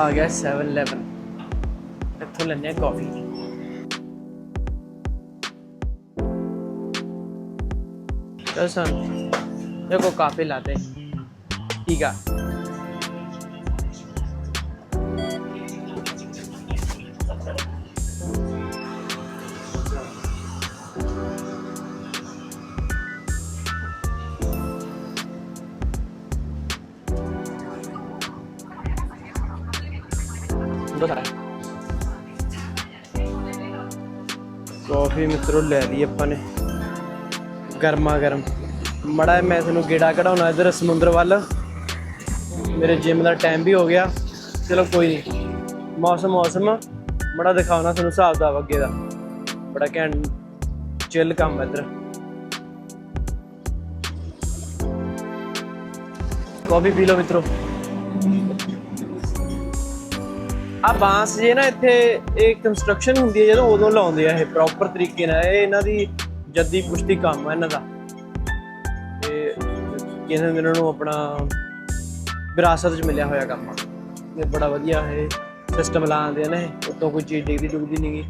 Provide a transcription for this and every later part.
ਆ ਗਿਆ 7-Eleven ਇੱਥੋਂ ਲੈਣੇ ਆ ਕਾਫੀ ਚਲ ਸਨ ਦੇਖੋ ਕਾਫੀ ਲਾਤੇ ਠੀਕ ਆ ਦੋ ਸਾਰਾ। ਕਾਫੀ ਮਿੱਤਰੋ ਲੈ ਲਈ ਆਪਾਂ ਨੇ। ਗਰਮਾ ਗਰਮ। ਮੜਾ ਮੈਂ ਤੁਹਾਨੂੰ ਗੇੜਾ ਕਢਾਉਣਾ ਇਧਰ ਸਮੁੰਦਰ ਵੱਲ। ਮੇਰੇ ਜਿਮ ਦਾ ਟਾਈਮ ਵੀ ਹੋ ਗਿਆ। ਚਲੋ ਕੋਈ ਨਹੀਂ ਮੌਸਮ ਮੌਸਮ। ਮੜਾ ਦਿਖਾਉਣਾ ਤੁਹਾਨੂੰ ਹਿਸਾਬ ਦਾ ਅੱਗੇ ਦਾ। ਬੜਾ ਘੈਂਟ ਚਿੱਲ ਕੰਮ ਹੈ ਇਧਰ। ਕਾਫੀ ਪੀ ਲਓ ਮਿੱਤਰੋ। ਆ ਬਾਂਸ ਜੇ ਨਾ ਇੱਥੇ ਇਹ ਕੰਸਟਰਕਸ਼ਨ ਹੁੰਦੀ ਹੈ, ਜਦੋਂ ਉਦੋਂ ਲਾਉਂਦੇ ਆ ਇਹ ਪ੍ਰੋਪਰ ਤਰੀਕੇ ਨਾਲ। ਇਹ ਇਹਨਾਂ ਦੀ ਜੱਦੀ ਪੁਸ਼ਤੀ ਕੰਮ ਹੈ ਇਹਨਾਂ ਦਾ। ਤੇ ਕਿਹਨਾਂ ਇਹਨਾਂ ਨੂੰ ਆਪਣਾ ਵਿਰਾਸਤ 'ਚ ਮਿਲਿਆ ਹੋਇਆ ਕੰਮ ਇਹ ਬੜਾ ਵਧੀਆ ਇਹ ਸਿਸਟਮ ਲਾਉਂਦੇ ਆ ਨਾ ਕੋਈ ਚੀਜ਼ ਡਿੱਗਦੀ ਡੁੱਗਦੀ ਨਹੀਂਗੀ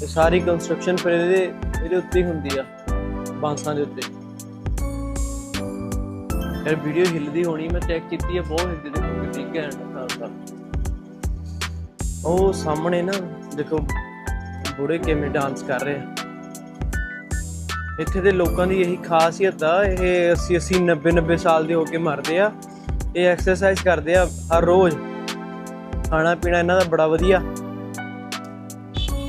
ਤੇ ਸਾਰੀ ਕੰਸਟਰਕਸ਼ਨ ਫਿਰ ਇਹਦੇ ਇਹਦੇ ਉੱਤੇ ਹੁੰਦੀ ਆ, ਬਾਂਸਾਂ ਦੇ ਉੱਤੇ। ਯਾਰ ਵੀਡੀਓ ਹਿੱਲਦੀ ਹੋਣੀ, ਮੈਂ ਚੈੱਕ ਕੀਤੀ ਹੈ ਬਹੁਤ ਹਿੱਲਦੀ ਦੇਖੋ ਕਿੰਨੀ ਘੈਂਟ ਖਾਲਸਾ ਉਹ ਸਾਹਮਣੇ ਨਾ ਦੇਖੋ ਬੁੜੇ ਕਿਵੇਂ ਡਾਂਸ ਕਰ ਰਹੇ ਆ। ਇੱਥੇ ਦੇ ਲੋਕਾਂ ਦੀ ਇਹੀ ਖਾਸੀਅਤ ਆ, ਇਹ 80 80 90 90 ਸਾਲ ਦੇ ਹੋ ਕੇ ਮਰਦੇ ਆ। ਇਹ ਐਕਸਰਸਾਈਜ਼ ਕਰਦੇ ਆ ਹਰ ਰੋਜ਼। ਖਾਣਾ ਪੀਣਾ ਇਹਨਾਂ ਦਾ ਬੜਾ ਵਧੀਆ।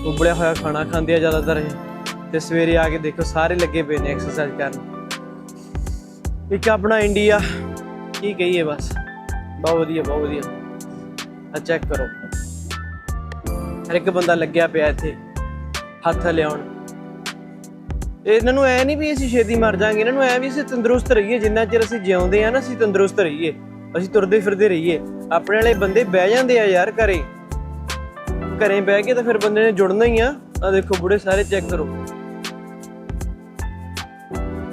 ਉਬਲਿਆ ਹੋਇਆ ਖਾਣਾ ਖਾਂਦੇ ਆ ਜ਼ਿਆਦਾਤਰ ਇਹ। ਤੇ ਸਵੇਰੇ ਆ ਕੇ ਦੇਖੋ, ਸਾਰੇ ਲੱਗੇ ਪਏ ਨੇ ਐਕਸਰਸਾਈਜ਼ ਕਰਨ। ਇੱਕ ਆਪਣਾ ਇੰਡੀਆ ਕੀ ਕਹੀਏ ਬਸ। ਬਹੁਤ ਵਧੀਆ ਬਹੁਤ ਵਧੀਆ। ਆ ਚੈੱਕ ਕਰੋ। ਹਰ ਇੱਕ ਬੰਦਾ ਲੱਗਿਆ ਪਿਆ ਇੱਥੇ, ਹੱਥ ਲਿਆਉਣ। ਇਹਨਾਂ ਨੂੰ ਐ ਨਹੀਂ ਵੀ ਅਸੀਂ ਛੇਤੀ ਮਰ ਜਾਾਂਗੇ, ਇਹਨਾਂ ਨੂੰ ਐ ਵੀ ਅਸੀਂ ਤੰਦਰੁਸਤ ਰਹੀਏ, ਜਿੰਨਾ ਚਿਰ ਅਸੀਂ ਜਿਉਂਦੇ ਆ ਨਾ, ਅਸੀਂ ਤੰਦਰੁਸਤ ਰਹੀਏ, ਅਸੀਂ ਤੁਰਦੇ ਫਿਰਦੇ ਰਹੀਏ। ਆਪਣੇ ਵਾਲੇ ਬੰਦੇ ਬਹਿ ਜਾਂਦੇ ਆ ਯਾਰ ਘਰੇ। ਘਰੇ ਬਹਿ ਕੇ ਤਾਂ ਫਿਰ ਬੰਦੇ ਨੇ ਜੁੜਨਾ ਹੀ ਆ। ਆ ਦੇਖੋ ਬੁੜੇ ਸਾਰੇ ਚੈੱਕ ਕਰੋ।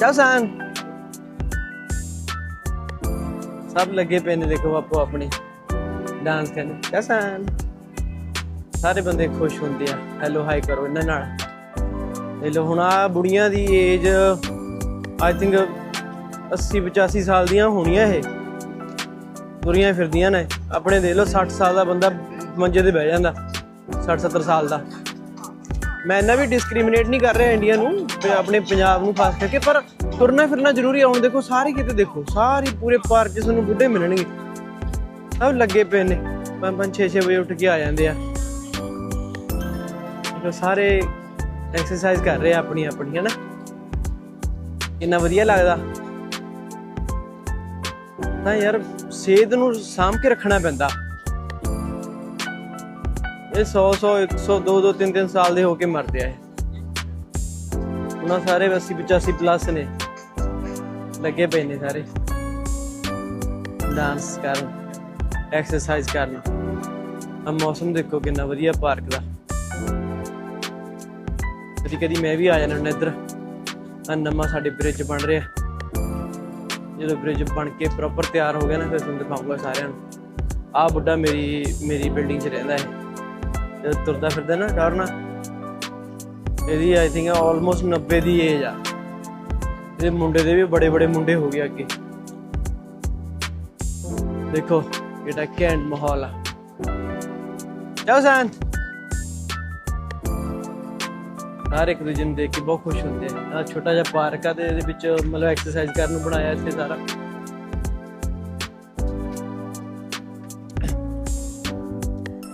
ਚਾ ਸਾਨ। ਸਭ ਲੱਗੇ ਪਏ ਨੇ, ਦੇਖੋ ਆਪੋ ਆਪਣੇ। ਡਾਂਸ ਕਰਨ। ਚਾ ਸਾਰੇ ਬੰਦੇ ਖੁਸ਼ ਹੁੰਦੇ ਆ। ਹੈਲੋ ਹਾਈ ਕਰੋ ਇਹਨਾਂ ਨਾਲ। ਇਹ ਲੋ ਹੁਣ ਆ ਬੁੜੀਆਂ ਦੀ ਏਜ ਆਈ ਥਿੰਕ 80 85 ਸਾਲ ਦੀਆਂ ਹੋਣੀਆਂ ਇਹ। ਤੁਰੀਆਂ ਫਿਰਦੀਆਂ ਨੇ। ਆਪਣੇ ਦੇਖ ਲਓ 60 ਸਾਲ ਦਾ ਬੰਦਾ ਮੰਜੇ ਤੇ ਬਹਿ ਜਾਂਦਾ। 60 70 ਸਾਲ ਦਾ। ਮੈਂ ਇਹਨਾਂ ਵੀ ਡਿਸਕ੍ਰਿਮੀਨੇਟ ਨਹੀਂ ਕਰ ਰਿਹਾ ਇੰਡੀਆ ਨੂੰ ਤੇ ਆਪਣੇ ਪੰਜਾਬ ਨੂੰ ਖਾਸ ਕਰਕੇ, ਪਰ ਤੁਰਨਾ ਫਿਰਨਾ ਜ਼ਰੂਰੀ ਆ। ਹੁਣ ਦੇਖੋ, ਸਾਰੇ ਕਿਤੇ ਦੇਖੋ, ਸਾਰੇ ਪੂਰੇ ਪਾਰਕ 'ਚ ਤੁਹਾਨੂੰ ਬੁੱਢੇ ਮਿਲਣਗੇ। ਸਭ ਲੱਗੇ ਪਏ ਨੇ। ਪੰਜ ਪੰਜ 6 6 ਵਜੇ ਉੱਠ ਕੇ ਆ ਜਾਂਦੇ ਆ। ਤੇ ਸਾਰੇ ਐਕਸਰਸਾਈਜ਼ ਕਰ ਰਹੇ ਆ ਆਪਣੀ ਆਪਣੀ, ਹਨਾ? ਕਿੰਨਾ ਵਧੀਆ ਲੱਗਦਾ। ਤਾਂ ਯਾਰ ਸਿਹਤ ਨੂੰ ਸਾਂਭ ਕੇ ਰੱਖਣਾ ਪੈਂਦਾ। ਇਹ 100 100 100 2 2 3 3 ਸਾਲ ਦੇ ਹੋ ਕੇ ਮਰਦੇ ਆ ਉਹਨਾਂ ਸਾਰੇ 80 85 ਪਲੱਸ ਨੇ। ਲੱਗੇ ਪਏ ਨੇ ਸਾਰੇ। ਡਾਂਸ ਕਰਨ ਐਕਸਰਸਾਈਜ਼ ਕਰਨ। ਆ ਮੌਸਮ ਦੇਖੋ ਕਿੰਨਾ ਵਧੀਆ ਪਾਰਕ ਦਾ। ਕਦੀ ਕਦੀ ਮੈਂ ਵੀ ਆ ਜਾਣਾ ਹੁੰਦਾ ਇੱਧਰ। ਆ ਨਵਾਂ ਸਾਡੇ ਬ੍ਰਿਜ ਬਣ ਰਿਹਾ। ਜਦੋਂ ਬ੍ਰਿਜ ਬਣ ਕੇ ਪ੍ਰੋਪਰ ਤਿਆਰ ਹੋ ਗਿਆ ਨਾ, ਫਿਰ ਤੁਹਾਨੂੰ ਦਿਖਾਊਂਗਾ ਸਾਰਿਆਂ ਨੂੰ। ਆਹ ਬੁੱਢਾ ਮੇਰੀ ਮੇਰੀ ਬਿਲਡਿੰਗ 'ਚ ਰਹਿੰਦਾ ਹੈ ਜਦੋਂ ਤੁਰਦਾ ਫਿਰਦਾ ਨਾ ਡਰਨਾ ਇਹਦੀ ਆਈ ਥਿੰਕ ਆਲਮੋਸਟ 90 ਦੀ ਏਜ ਆ। ਇਹਦੇ ਮੁੰਡੇ ਦੇ ਵੀ ਬੜੇ ਬੜੇ ਮੁੰਡੇ ਹੋ ਗਏ ਅੱਗੇ। ਦੇਖੋ, ਕਿਹੜਾ ਘੈਂਟ ਮਾਹੌਲ ਆ। ਚਾਓ ਸੰਤ ਹਰ ਇੱਕ ਦੂਜੇ ਨੂੰ ਦੇਖ ਕੇ ਬਹੁਤ ਖੁਸ਼ ਹੁੰਦੇ ਆ। ਆਹ ਛੋਟਾ ਜਿਹਾ ਪਾਰਕ ਆ ਤੇ ਇਹਦੇ ਵਿੱਚ ਮਤਲਬ ਐਕਸਰਸਾਈਜ਼ ਕਰਨ ਨੂੰ ਬਣਾਇਆ ਇੱਥੇ ਸਾਰਾ।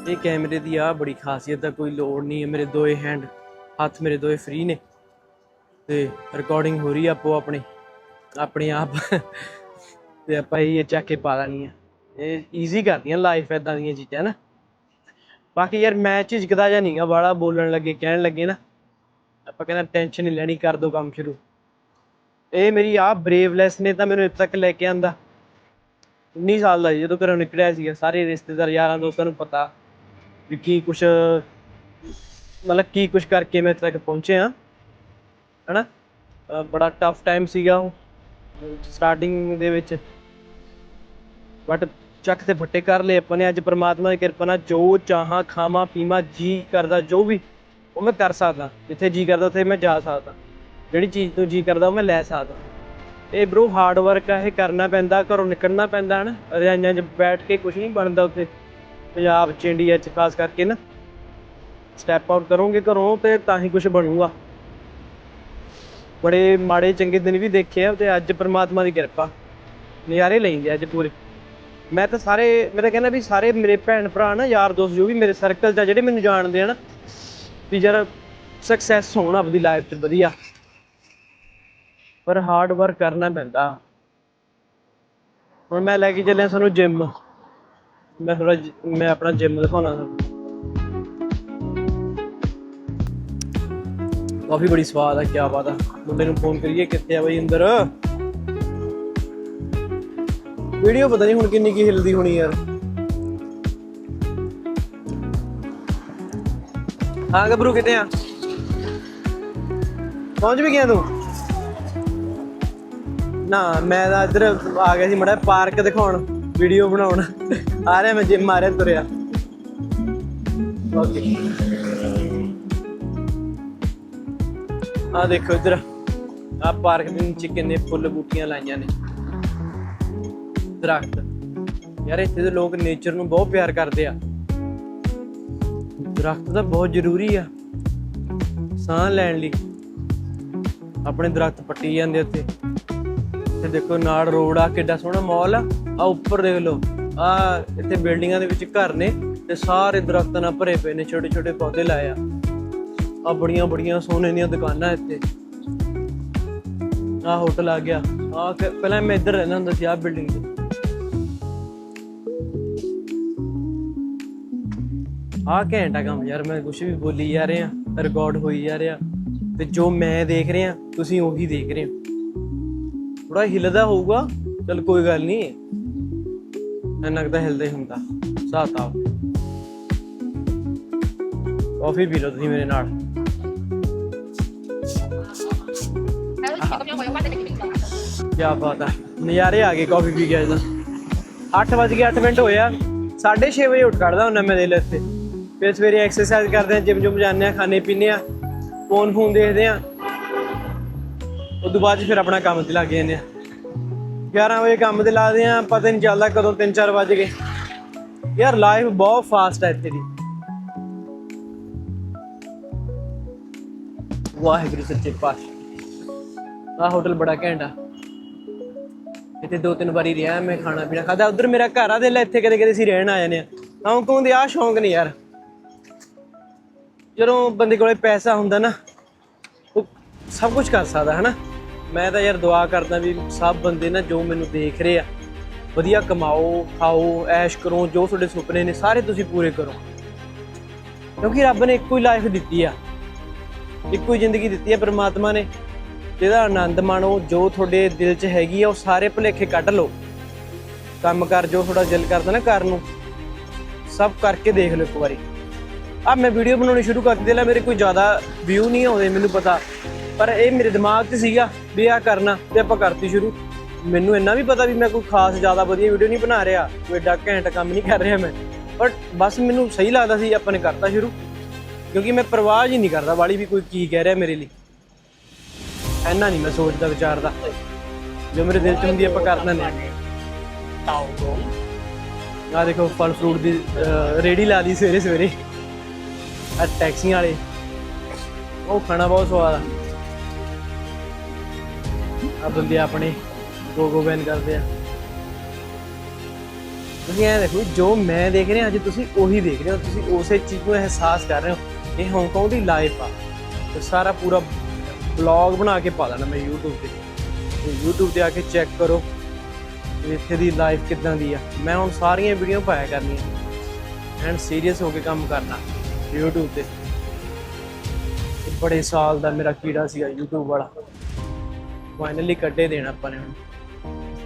ਇਹ ਕੈਮਰੇ ਦੀ ਆ ਬੜੀ ਖਾਸੀਅਤ ਆ ਕੋਈ ਲੋੜ ਨਹੀਂ ਹੈ। ਮੇਰੇ ਦੋਏ ਹੈਂਡ ਹੱਥ ਮੇਰੇ ਦੋਏ ਫ੍ਰੀ ਨੇ। ਤੇ ਰਿਕਾਰਡਿੰਗ ਹੋ ਰਹੀ ਆ ਆਪੋ ਆਪਣੇ। ਆਪਣੇ ਆਪ। ਤੇ ਆਪਾਂ ਇਹ ਚੱਕ ਕੇ ਪਾ ਲੈਣੀ ਆ ਇਹ ਈਜ਼ੀ ਕਰਦੀਆਂ ਲਾਈਫ ਐਦਾਂ ਦੀਆਂ ਚੀਜ਼ਾਂ ਨਾ। ਬਾਕੀ ਯਾਰ ਮੈਂ ਝਿਜਕਦਾ ਜਾਂ ਨਹੀਂਗਾ ਬਾਲਾ ਬੋਲਣ ਲੱਗੇ, ਕਹਿਣ ਲੱਗੇ ਨਾ। ਆਪਾਂ ਕਹਿੰਦਾ ਟੈਨਸ਼ਨ ਨਹੀਂ ਲੈਣੀ, ਕਰ ਦੋ ਕੰਮ ਸ਼ੁਰੂ। ਇਹ ਮੇਰੀ ਆ ਬਰੇਵਲੈਸ ਨੇ ਤਾਂ ਮੈਨੂੰ ਇੱਥੇ ਤੱਕ ਲੈ ਕੇ ਆਂਦਾ। 19 ਸਾਲ ਦਾ ਸੀ ਜਦੋਂ ਘਰੋਂ ਨਿਕਲਿਆ ਸੀਗਾ, ਸਾਰੇ ਰਿਸ਼ਤੇਦਾਰ, ਯਾਰਾਂ ਦੋਸਤਾਂ ਨੂੰ ਪਤਾ ਵੀ ਕੀ ਕੁਛ, ਮਤਲਬ ਕੀ ਕੁਛ ਕਰਕੇ ਮੈਂ ਇੱਥੇ ਤੱਕ ਪਹੁੰਚਿਆ। ਹਨਾ? ਅਹ ਬੜਾ ਟਫ ਟਾਈਮ ਸੀਗਾ ਉਹ ਸਟਾਰਟਿੰਗ ਦੇ ਵਿੱਚ। ਬਟ ਚੱਕ ਤੇ ਫੱਟੇ ਕਰ ਲਏ ਆਪਾਂ ਨੇ। ਅੱਜ ਪ੍ਰਮਾਤਮਾ ਦੀ ਕਿਰਪਾ ਨਾਲ ਜੋ ਚਾਹਾਂ, ਖਾਵਾਂ, ਪੀਵਾਂ, ਜੀ ਕਰਦਾ, ਜੋ ਵੀ ਉਹ ਮੈਂ ਕਰ ਸਕਦਾ। ਜਿੱਥੇ ਜੀ ਕਰਦਾ, ਉੱਥੇ ਮੈਂ ਜਾ ਸਕਦਾ। ਜਿਹੜੀ ਚੀਜ਼ ਤੋਂ ਜੀ ਕਰਦਾ, ਉਹ ਮੈਂ ਲੈ ਸਕਦਾ। ਇਹ ਬ్రో ਹਾਰਡ ਵਰਕ ਆ, ਇਹ ਕਰਨਾ ਪੈਂਦਾ, ਘਰੋਂ ਨਿਕਲਣਾ ਪੈਂਦਾ, ਹਨ? ਰਜਾਈਆਂ 'ਚ ਬੈਠ ਕੇ ਕੁਝ ਨਹੀਂ ਬਣਦਾ ਉੱਥੇ। ਪੰਜਾਬ 'ਚ ਇੰਡੀਆ 'ਚ, ਖਾਸ ਕਰਕੇ ਨਾ। ਸਟੈਪ ਆਊਟ ਕਰੋਗੇ ਘਰੋਂ ਤੇ ਤਾਂ ਹੀ ਕੁਝ ਬਣੂਗਾ। ਬੜੇ ਮਾੜੇ, ਚੰਗੇ ਦਿਨ ਵੀ ਦੇਖੇ ਆ ਤੇ ਅੱਜ ਪ੍ਰਮਾਤਮਾ ਦੀ ਕਿਰਪਾ। ਨਜ਼ਾਰੇ ਲੈਂਦੇ ਅੱਜ ਪੂਰੇ। ਮੈਂ ਤਾਂ ਸਾਰੇ, ਮੈਂ ਤਾਂ ਕਹਿੰਦਾ ਵੀ ਸਾਰੇ ਮੇਰੇ ਭੈਣ ਭਰਾ ਨਾ ਯਾਰ ਦੋਸਤ ਜੋ ਵੀ ਮੇਰੇ ਸਰਕਲ 'ਚ ਜਿਹੜੇ ਮੈਨੂੰ ਜਾਣਦੇ ਆ ਨਾ ਵੀ ਯਾਰ ਸਕਸੈਸ ਹੋਣ ਆਪਦੀ ਲਾਈਫ 'ਚ ਵਧੀਆ। ਪਰ ਹਾਰਡ ਵਰਕ ਕਰਨਾ ਪੈਂਦਾ। ਹੁਣ ਮੈਂ ਲੈ ਕੇ ਚੱਲਿਆ ਸਾਨੂੰ ਜਿਮ ਮੈਂ ਥੋੜਾ ਮੈਂ ਆਪਣਾ ਜਿਮ ਦਿਖਾਉਣਾ ਤੁਹਾਨੂੰ। ਕਾਫੀ ਬੜੀ ਸਵਾਦ ਆ ਕੀ ਬਾਤ ਆ। ਮੁੰਡੇ ਨੂੰ ਫੋਨ ਕਰੀਏ, ਕਿੱਥੇ ਆ ਬਈ ਅੰਦਰ? ਵੀਡੀਓ ਪਤਾ ਨਹੀਂ ਹੁਣ ਕਿੰਨੀ ਕੀ ਹਿਲਦੀ ਹੋਣੀ ਯਾਰ। ਹਾਂ ਗੱਭਰੂ ਕਿਤੇ ਆ? ਪਹੁੰਚ ਵੀ ਗਿਆ ਤੂੰ। ਨਾ, ਮੈਂ ਤਾਂ ਇੱਧਰ ਆ ਗਿਆ ਸੀ ਮੜਾ ਪਾਰਕ ਦਿਖਾਉਣ ਵੀਡੀਓ ਬਣਾਉਣ। ਆ ਰਿਹਾ ਮੈਂ ਜਿਮ ਆ ਰਿਹਾ ਤੁਰਿਆ। ਓਕੇ ਆ ਦੇਖੋ ਇੱਧਰ ਆ ਪਾਰਕ ਦੇ ਨੀਚੇ ਕਿੰਨੇ ਫੁੱਲ ਬੂਟੀਆਂ ਲਾਈਆਂ ਨੇ। ਦਰਖਤ। ਯਾਰ ਇੱਥੇ ਦੇ ਲੋਕ ਨੇਚਰ ਨੂੰ ਬਹੁਤ ਪਿਆਰ ਕਰਦੇ ਆ। ਦਰਖਤ ਤਾਂ ਬਹੁਤ ਜ਼ਰੂਰੀ ਆ। ਸਾਹ ਲੈਣ ਲਈ। ਆਪਣੇ ਦਰਖਤ ਪੱਟੀ ਜਾਂਦੇ ਉੱਥੇ। ਤੇ ਦੇਖੋ ਨਾਲ ਰੋਡ ਆ, ਕਿੱਡਾ ਸੋਹਣਾ ਮਾਲ ਆ। ਆ ਉੱਪਰ ਦੇਖ ਲਓ। ਆ ਇੱਥੇ ਬਿਲਡਿੰਗਾਂ ਦੇ ਵਿੱਚ ਘਰ ਨੇ ਤੇ ਸਾਰੇ ਦਰਖਤਾਂ ਨਾਲ ਭਰੇ ਪਏ ਨੇ ਛੋਟੇ ਛੋਟੇ ਪੌਦੇ ਲਾਏ ਆ। ਆ ਬੜੀਆਂ ਬੜੀਆਂ ਸੋਨੇ ਦੀਆਂ ਦੁਕਾਨਾਂ ਇੱਥੇ। ਆ ਹੋਟਲ ਆ ਗਿਆ। ਆ ਪਹਿਲਾਂ ਮੈਂ ਇੱਧਰ ਰਹਿੰਦਾ ਹੁੰਦਾ ਸੀ ਆ ਬਿਲਡਿੰਗ 'ਚ। ਆ ਘੈਂਟਾ ਕੰਮ ਯਾਰ, ਮੈਂ ਕੁਝ ਵੀ ਬੋਲੀ ਜਾ ਰਿਹਾ ਰਿਕਾਰਡ ਹੋਈ ਜਾ ਰਿਹਾ, ਤੇ ਜੋ ਮੈਂ ਦੇਖ ਰਿਹਾ, ਤੁਸੀਂ ਉਹੀ ਦੇਖ ਰਹੇ ਹੋ। ਥੋੜਾ ਹਿਲਦਾ ਹੋਊਗਾ, ਚਲ ਕੋਈ ਗੱਲ ਨਹੀਂ। ਇੰਨਾ ਕੁ ਤਾਂ ਹਿਲਦਾ ਹੀ ਹੁੰਦਾ ਕਾਫੀ ਪੀ ਲਓ ਤੁਸੀਂ ਮੇਰੇ ਨਾਲ। ਕੀ ਬਾਤ ਆ, ਨਜ਼ਾਰੇ ਆ ਗਏ ਕਾਫੀ ਪੀ ਕੇ ਅੱਜ ਤਾਂ। 8 ਵਜ ਗਏ 8 ਮਿੰਟ ਹੋਇਆ 6:30 ਵਜੇ ਉੱਠ ਕੱਢਦਾ ਹੁੰਦਾ ਮੈਂ ਦੇ ਲੈ ਇੱਥੇ। ਫਿਰ ਸਵੇਰੇ ਐਕਸਰਸਾਈਜ਼ ਕਰਦੇ ਆ ਜਿਮ ਜੁਮ ਜਾਂਦੇ ਆ ਖਾਣੇ ਪੀਣੇ ਆ ਫੋਨ ਫੋਨ ਦੇਖਦੇ ਆ ਉਸ ਤੋਂ ਬਾਅਦ 'ਚ ਫਿਰ ਆਪਣਾ ਕੰਮ ਤੇ ਲੱਗ ਜਾਂਦੇ ਆ 11 ਵਜੇ ਕੰਮ ਤੇ ਲਾਦੇ ਆ ਪਤਾ ਨਹੀਂ ਚੱਲਦਾ ਕਦੋਂ 3-4 ਵਜ ਗਏ। ਯਾਰ ਲਾਈਫ ਬਹੁਤ ਫਾਸਟ ਹੈ ਇੱਥੇ ਦੀ। ਵਾਹਿਗੁਰੂ ਸੱਚੇ ਪਾਤਸ਼ਾਹ। ਆਹ ਹੋਟਲ ਬੜਾ ਘੈਂਟ ਆ। ਇੱਥੇ ਦੋ ਤਿੰਨ ਵਾਰੀ ਰਿਹਾ ਮੈਂ, ਖਾਣਾ ਪੀਣਾ ਖਾਦਾ ਉਧਰ ਮੇਰਾ ਘਰ ਆ ਦੇ ਲੈ ਇੱਥੇ ਕਦੇ ਕਦੇ ਅਸੀਂ ਰਹਿਣ ਆ ਜਾਂਦੇ ਆ ਹਾਂਗਕਾਂਗ ਦੇ ਆ ਸ਼ੌਂਕ ਨਹੀਂ ਯਾਰ। ਜਦੋਂ ਬੰਦੇ ਕੋਲੇ ਪੈਸਾ ਹੁੰਦਾ ਨਾ, ਉਹ ਸਭ ਕੁਝ ਕਰ ਸਕਦਾ, ਹਨਾ? ਮੈਂ ਤਾਂ ਯਾਰ ਦੁਆ ਕਰਦਾ ਵੀ ਸਭ ਬੰਦੇ ਨਾ ਜੋ ਮੈਨੂੰ ਦੇਖ ਰਹੇ ਆ, ਵਧੀਆ ਕਮਾਓ, ਖਾਓ, ਐਸ਼ ਕਰੋ, ਜੋ ਤੁਹਾਡੇ ਸੁਪਨੇ ਨੇ, ਸਾਰੇ ਤੁਸੀਂ ਪੂਰੇ ਕਰੋ। ਕਿਉਂਕਿ ਰੱਬ ਨੇ ਇੱਕੋ ਹੀ ਲਾਈਫ ਦਿੱਤੀ ਆ। ਇੱਕੋ ਹੀ ਜ਼ਿੰਦਗੀ ਦਿੱਤੀ ਆ ਪਰਮਾਤਮਾ ਨੇ। ਜਿਹਦਾ ਆਨੰਦ ਮਾਣੋ, ਜੋ ਤੁਹਾਡੇ ਦਿਲ 'ਚ ਹੈਗੀ ਆ, ਉਹ ਸਾਰੇ ਭੁਲੇਖੇ ਕੱਢ ਲਓ। ਕੰਮ ਕਰ ਜੋ ਤੁਹਾਡਾ ਦਿਲ ਕਰਦਾ ਨਾ ਕਰਨ ਨੂੰ, ਸਭ ਕਰਕੇ ਦੇਖ ਲਓ ਇੱਕ ਵਾਰੀ। ਆ ਮੈਂ ਵੀਡੀਓ ਬਣਾਉਣੀ ਸ਼ੁਰੂ ਕਰ ਦਿੱਤੀ ਲੈ ਮੇਰੇ ਕੋਈ ਜ਼ਿਆਦਾ ਵਿਊ ਨਹੀਂ ਆਉਂਦੇ ਮੈਨੂੰ ਪਤਾ। ਪਰ ਇਹ ਮੇਰੇ ਦਿਮਾਗ 'ਚ ਸੀਗਾ ਵੀ ਆ ਕਰਨਾ ਤੇ ਆਪਾਂ ਕਰਤੀ ਸ਼ੁਰੂ। ਮੈਨੂੰ ਇੰਨਾ ਵੀ ਪਤਾ ਵੀ ਮੈਂ ਕੋਈ ਖਾਸ ਜ਼ਿਆਦਾ ਵਧੀਆ ਵੀਡੀਓ ਨਹੀਂ ਬਣਾ ਰਿਹਾ ਕੋਈ ਏਡਾ ਘੈਂਟ ਕੰਮ ਨਹੀਂ ਕਰ ਰਿਹਾ ਮੈਂ। ਬਟ ਬਸ ਮੈਨੂੰ ਸਹੀ ਲੱਗਦਾ ਸੀ ਆਪਾਂ ਨੇ ਕਰਤਾ ਸ਼ੁਰੂ। ਕਿਉਂਕਿ ਮੈਂ ਪਰਵਾਹ ਹੀ ਨਹੀਂ ਕਰਦਾ ਵਾਲੀ ਵੀ ਕੋਈ ਕੀ ਕਹਿ ਰਿਹਾ ਮੇਰੇ ਲਈ। ਇੰਨਾ ਨਹੀਂ ਮੈਂ ਸੋਚਦਾ ਵਿਚਾਰਦਾ ਜੋ ਮੇਰੇ ਦਿਲ 'ਚ ਹੁੰਦੀ ਆਪਾਂ ਕਰ ਦਿੰਦੇ ਹਾਂ। ਆ ਦੇਖੋ ਫਲ ਫਰੂਟ ਦੀ ਰੇਹੜੀ ਲਾ ਲਈ ਸਵੇਰੇ ਸਵੇਰੇ ਆ ਟੈਕਸੀਆਂ ਵਾਲੇ। ਉਹ ਖਾਣਾ ਬਹੁਤ ਸਵਾਦ ਆ। ਆ ਬੰਦੇ ਆਪਣੇ ਗੋ ਗੋ ਬੈਨ ਕਰਦੇ ਆ। ਤੁਸੀਂ ਇਹ ਦੇਖੋ ਜੋ ਮੈਂ ਦੇਖ ਰਿਹਾ, ਅੱਜ ਤੁਸੀਂ ਉਹੀ ਦੇਖ ਰਹੇ ਹੋ। ਤੁਸੀਂ ਉਸੇ ਚੀਜ਼ ਨੂੰ ਅਹਿਸਾਸ ਕਰ ਰਹੇ ਹੋ। ਇਹ ਹਾਂਗਕਾਂਗ ਦੀ ਲਾਈਫ ਆ। ਤੇ ਸਾਰਾ ਪੂਰਾ ਵਲੌਗ ਬਣਾ ਕੇ ਪਾ ਲੈਣਾ ਮੈਂ YouTube ਤੇ। ਤੇ YouTube ਤੇ ਆ ਕੇ ਚੈੱਕ ਕਰੋ ਇੱਥੇ ਦੀ ਲਾਈਫ ਕਿੱਦਾਂ ਦੀ ਆ। ਮੈਂ ਹੁਣ ਸਾਰੀਆਂ ਵੀਡੀਓ ਪਾਇਆ ਕਰਨੀਆਂ। ਐਂਡ ਸੀਰੀਅਸ ਹੋ ਕੇ ਕੰਮ ਕਰਨਾ। YouTube ਤੇ। ਇਹ ਬੜੇ ਸਾਲ ਦਾ ਮੇਰਾ ਕੀੜਾ ਸੀਗਾ YouTube ਵਾਲਾ। ਫਾਈਨਲੀ ਕੱਢੇ ਦੇਣਾ ਆਪਾਂ ਨੇ ਹੁਣ।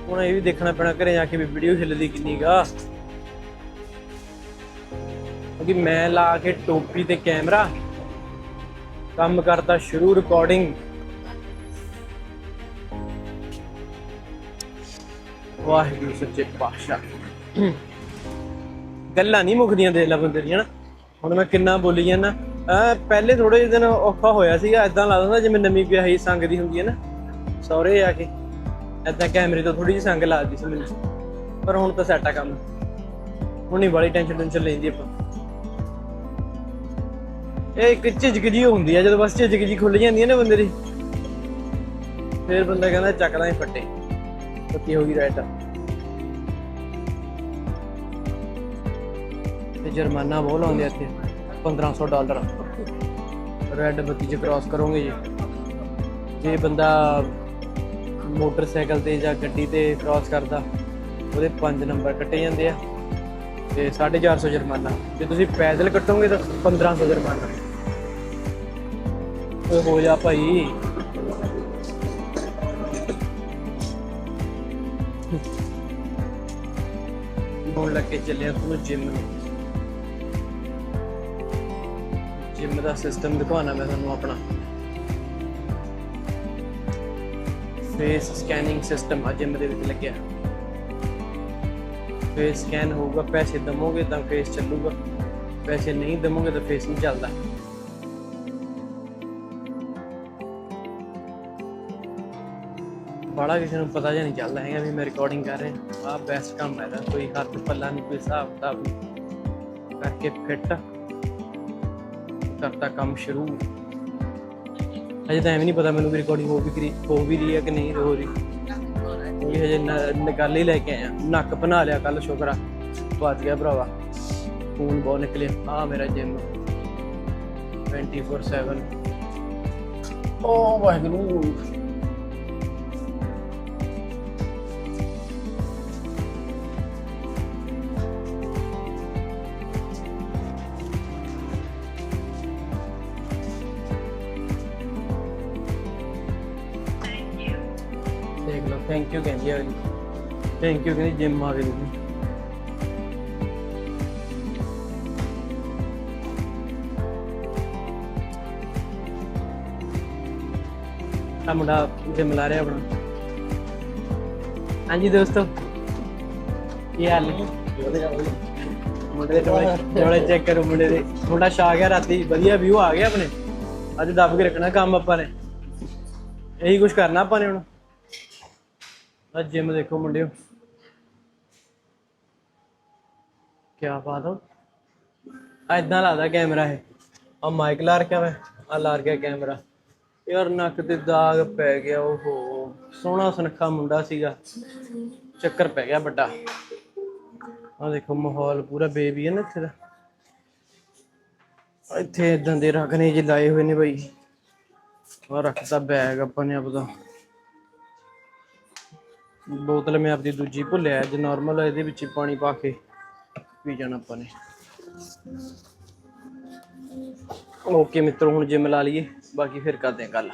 ਹੁਣ ਇਹ ਵੀ ਦੇਖਣਾ ਪੈਣਾ ਘਰੇ ਜਾ ਕੇ ਵੀ ਵੀਡੀਓ ਹਿੱਲਦੀ ਕਿੰਨੀ ਗਾ ਕਿਉਂਕਿ ਮੈਂ ਲਾ ਕੇ ਟੋਪੀ ਤੇ ਕੈਮਰਾ, ਕੰਮ ਕਰਤਾ ਸ਼ੁਰੂ ਰਿਕਾਰਡਿੰਗ ਵਾਹਿਗੁਰੂ ਸੱਚੇ ਪਾਤਸ਼ਾਹ। ਗੱਲਾਂ ਨਹੀਂ ਮੁੱਕਦੀਆਂ ਦੇ ਲੈ ਬੰਦੇ ਦੀਆਂ ਨਾ। ਹੁਣ ਮੈਂ ਕਿੰਨਾ ਬੋਲੀ ਜਾਂਦਾ। ਆ ਪਹਿਲੇ ਥੋੜੇ ਜਿਹੇ ਦਿਨ ਔਖਾ ਹੋਇਆ ਸੀਗਾ ਐਦਾਂ ਲੱਗਦਾ ਜਿਵੇਂ ਨਵੀਂ ਵਿਆਹੀ ਸੰਗ ਦੀ ਹੁੰਦੀ ਹੈ ਨਾ। ਸਹੁਰੇ ਆ ਕੇ ਐਦਾਂ ਕੈਮਰੇ ਤੋਂ ਥੋੜੀ ਜਿਹੀ ਸੰਗ ਲੱਗਦੀ ਸੀ ਮੈਨੂੰ। ਪਰ ਹੁਣ ਤਾਂ ਸੈੱਟ ਆ ਕੰਮ। ਹੁਣ ਨਹੀਂ ਬੜੀ ਟੈਨਸ਼ਨ ਟੈਨਸ਼ਨ ਲੈਂਦੀ ਆਪਾਂ। ਇਹ ਇੱਕ ਝਿਜਕ ਜੀ ਹੁੰਦੀ ਆ, ਜਦੋਂ ਬਸ ਝਿਜਕ ਜੀ ਖੁੱਲ ਜਾਂਦੀ ਹੈ ਨਾ ਬੰਦੇ ਦੀ। ਫਿਰ ਬੰਦਾ ਕਹਿੰਦਾ ਚੱਕਦਾ ਹੀ ਫੱਟੇ। ਪੱਤੀ ਹੋ ਗਈ ਰਾਈਟ ਤੇ ਜੁਰਮਾਨਾ ਬਹੁਤ ਲਾਉਂਦੇ ਆ ਇੱਥੇ 1500 ਡਾਲਰ। ਰੈੱਡ ਬੱਤੀ 'ਚ ਕ੍ਰਾਸ ਕਰੋਗੇ ਜੀ। ਜੇ ਬੰਦਾ ਮੋਟਰਸਾਈਕਲ ਤੇ ਜਾਂ ਗੱਡੀ ਤੇ ਕ੍ਰਾਸ ਕਰਦਾ, ਉਹਦੇ 5 ਨੰਬਰ ਕੱਟੇ ਜਾਂਦੇ ਆ। ਤੇ 450 ਜੁਰਮਾਨਾ। ਜੇ ਤੁਸੀਂ ਪੈਦਲ ਕੱਟੋਗੇ ਤਾਂ 1500 ਜੁਰਮਾਨਾ। ਓਏ ਹੋ ਜਾ ਭਾਈ। ਹੁਣ ਲੱਗੇ ਚੱਲਿਆ ਤੁਹਾਨੂੰ ਜਿੰਮ ਨੂੰ। ਜਿਮ ਦਾ ਸਿਸਟਮ ਦਿਖਾਉਣਾ ਮੈਂ ਤੁਹਾਨੂੰ ਆਪਣਾ। ਫੇਸ ਸਕੈਨਿੰਗ ਸਿਸਟਮ ਆ ਜਿਮ ਦੇ ਵਿੱਚ ਲੱਗਿਆ। ਫੇਸ ਸਕੈਨ ਹੋਊਗਾ, ਪੈਸੇ ਦਮੋਗੇ ਤਾਂ ਫੇਸ ਚੱਲੂਗਾ। ਪੈਸੇ ਨਹੀਂ ਦਮੋਗੇ ਤਾਂ ਫੇਸ ਨਹੀਂ ਚੱਲਦਾ। ਬੜਾ ਕਿਸੇ ਨੂੰ ਪਤਾ ਜਾਂ ਨਹੀਂ ਚੱਲਦਾ ਹੈਗਾ ਵੀ ਮੈਂ ਰਿਕਾਰਡਿੰਗ ਕਰ ਰਿਹਾ। ਆ ਬੈਸਟ ਕੰਮ ਹੈ ਦਾ ਕੋਈ ਹੱਥ ਪੱਲਾ ਨਹੀਂ, ਕੋਈ ਹਿਸਾਬ ਕਿਤਾਬ ਕਰਕੇ ਫਿੱਟ ਕਰਤਾ ਕੰਮ ਸ਼ੁਰੂ। ਅਜੇ ਤਾਂ ਐਵੇਂ ਨਹੀਂ ਪਤਾ ਮੈਨੂੰ ਵੀ ਰਿਕਾਰਡਿੰਗ ਹੋ ਵੀ ਕਰੀ ਹੋ ਵੀ ਰਹੀ ਹੈ ਕਿ ਨਹੀਂ ਹੋ ਰਹੀ। ਇਹ ਹਜੇ ਨਿਕਾਲ ਹੀ ਲੈ ਕੇ ਆਇਆ ਨੱਕ ਬਣਾ ਲਿਆ ਕੱਲ ਸ਼ੁਕਰ। ਆ ਗਿਆ ਭਰਾਵਾ। ਖੂਨ ਬਹੁਤ ਨਿਕਲੇ ਆ ਮੇਰਾ ਜਿਮ 24/7 ਓ ਵਾਹਿਗੁਰੂ। ਦੇਖ ਲਓ ਥੈਂਕ ਯੂ ਕਹਿੰਦੀ ਆ ਅਗਲੀ ਥੈਂਕ ਯੂ ਕਹਿੰਦੀ ਜਿਮ ਆ ਗਈ ਆ ਮੁੰਡਾ ਜਿਮ ਲਾ ਰਿਹਾ ਆਪਣਾ। ਹਾਂਜੀ ਦੋਸਤੋ, ਕੀ ਹਾਲ ਹੈ ਮੁੰਡੇ ਦੇ ਡੋਲੇ ਡੋਲੇ ਚੈੱਕ ਕਰੋ ਮੁੰਡੇ ਦੇ। ਮੁੰਡਾ ਛਾ ਗਿਆ ਰਾਤੀ, ਵਧੀਆ ਵਿਊ ਆ ਗਿਆ ਆਪਣੇ। ਅੱਜ ਦੱਬ ਕੇ ਰੱਖਣਾ ਕੰਮ ਆਪਾਂ ਨੇ। ਇਹੀ ਕੁਝ ਕਰਨਾ ਆਪਾਂ ਨੇ ਹੁਣ। ਆ ਜਿਮ ਦੇਖੋ ਮੁੰਡਿਓ। ਕੀ ਬਾਤ ਹੋ ਐਦਾਂ ਲੱਗਦਾ ਕੈਮਰਾ ਇਹ। ਆ ਮਾਈਕ ਲਾ ਰੱਖਿਆ ਵਾ ਆ ਲਾ ਰੱਖਿਆ ਕੈਮਰਾ ਯਾਰ ਨੱਕ ਤੇ ਦਾਗ ਪੈ ਗਿਆ, ਓਹੋ। ਸੋਹਣਾ ਸੁਨੱਖਾ ਮੁੰਡਾ ਸੀਗਾ। ਚੱਕਰ ਪੈ ਗਿਆ ਵੱਡਾ। ਆ ਦੇਖੋ ਮਾਹੌਲ ਪੂਰਾ ਬੇਬੀ ਹੈ ਨਾ ਇੱਥੇ ਦਾ। ਇੱਥੇ ਇਦਾਂ ਦੇ ਰਖਨੇ ਜੀ ਲਾਏ ਹੋਏ ਨੇ ਬਾਈ। ਆ ਰੱਖਦਾ ਬੈਗ ਆਪਾਂ ਨੇ ਆਪਦਾ। ਬੋਤਲ ਮੈਂ ਆਪਦੀ ਦੂਜੀ ਭੁੱਲਿਆ, ਅੱਜ ਨਾਰਮਲ ਇਹਦੇ ਵਿੱਚ ਹੀ ਪਾਣੀ ਪਾ ਕੇ ਪੀ ਜਾਣਾ ਆਪਾਂ ਨੇ। ਓਕੇ ਮਿੱਤਰੋ, ਹੁਣ ਜਿਮ ਲਾ ਲਈਏ, ਬਾਕੀ ਫਿਰ ਕਰਦੇ ਹਾਂ ਗੱਲ।